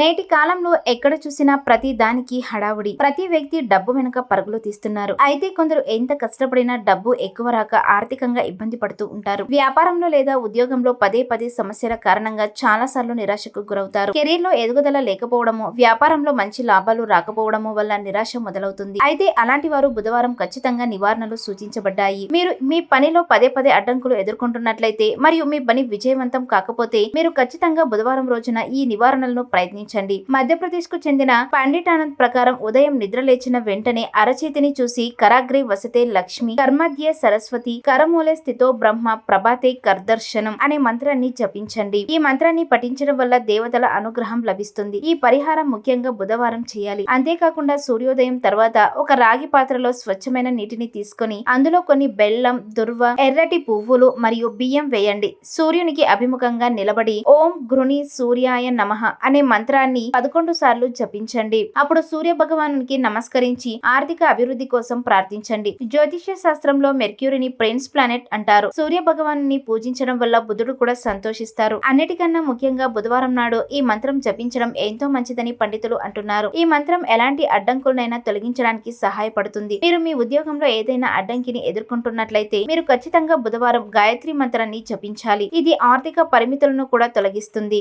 నేటి కాలంలో ఎక్కడ చూసినా ప్రతి దానికి హడావుడి. ప్రతి వ్యక్తి డబ్బు వెనుక పరుగులు తీస్తున్నారు. అయితే కొందరు ఎంత కష్టపడినా డబ్బు ఎక్కువ రాక ఆర్థికంగా ఇబ్బంది పడుతూ ఉంటారు. వ్యాపారంలో లేదా ఉద్యోగంలో పదే పదే సమస్యల కారణంగా చాలా సార్లు నిరాశకు గురవుతారు. కెరీర్లో ఎదుగుదల లేకపోవడము వ్యాపారంలో మంచి లాభాలు రాకపోవడము వల్ల నిరాశ మొదలవుతుంది. అయితే అలాంటి వారు బుధవారం ఖచ్చితంగా నివారణలు సూచించబడ్డాయి. మీరు మీ పనిలో పదే పదే అడ్డంకులు ఎదుర్కొంటున్నట్లయితే మరియు మీ పని విజయవంతం కాకపోతే మీరు ఖచ్చితంగా బుధవారం రోజున ఈ నివారణలను గమనించండి. మధ్యప్రదేశ్కు చెందిన పండిట్ ఆనంద్ ప్రకారం ఉదయం నిద్ర లేచిన వెంటనే అరచేతిని చూసి కరాగ్రే వసతే లక్ష్మి కర్మధ్య సరస్వతి కరమూలే స్థితో బ్రహ్మ ప్రభాతే కర్దర్శనం అనే మంత్రాన్ని జపించండి. ఈ మంత్రాన్ని పఠించడం వల్ల దేవతల అనుగ్రహం లభిస్తుంది. ఈ పరిహారం ముఖ్యంగా బుధవారం చేయాలి. అంతేకాకుండా సూర్యోదయం తర్వాత ఒక రాగి పాత్రలో స్వచ్ఛమైన నీటిని తీసుకొని అందులో కొన్ని బెల్లం దుర్వ ఎర్రటి పువ్వులు మరియు బియ్యం వేయండి. సూర్యునికి అభిముఖంగా నిలబడి ఓం ఘృణి సూర్యాయ నమ అనే మంత్రాన్ని పదకొండు సార్లు జపించండి. అప్పుడు సూర్య భగవానునికి నమస్కరించి ఆర్థిక అభివృద్ధి కోసం ప్రార్థించండి. జ్యోతిష్య శాస్త్రంలో మెర్క్యూరిని ప్రిన్స్ ప్లానెట్ అంటారు. సూర్య భగవాను పూజించడం వల్ల బుధుడు కూడా సంతోషిస్తారు. అన్నిటికన్నా ముఖ్యంగా బుధవారం నాడు ఈ మంత్రం జపించడం ఎంతో మంచిదని పండితులు అంటున్నారు. ఈ మంత్రం ఎలాంటి అడ్డంకులనైనా తొలగించడానికి సహాయపడుతుంది. మీరు మీ ఉద్యోగంలో ఏదైనా అడ్డంకిని ఎదుర్కొంటున్నట్లయితే మీరు ఖచ్చితంగా బుధవారం గాయత్రి మంత్రాన్ని జపించాలి. ఇది ఆర్థిక పరిమితులను కూడా తొలగిస్తుంది.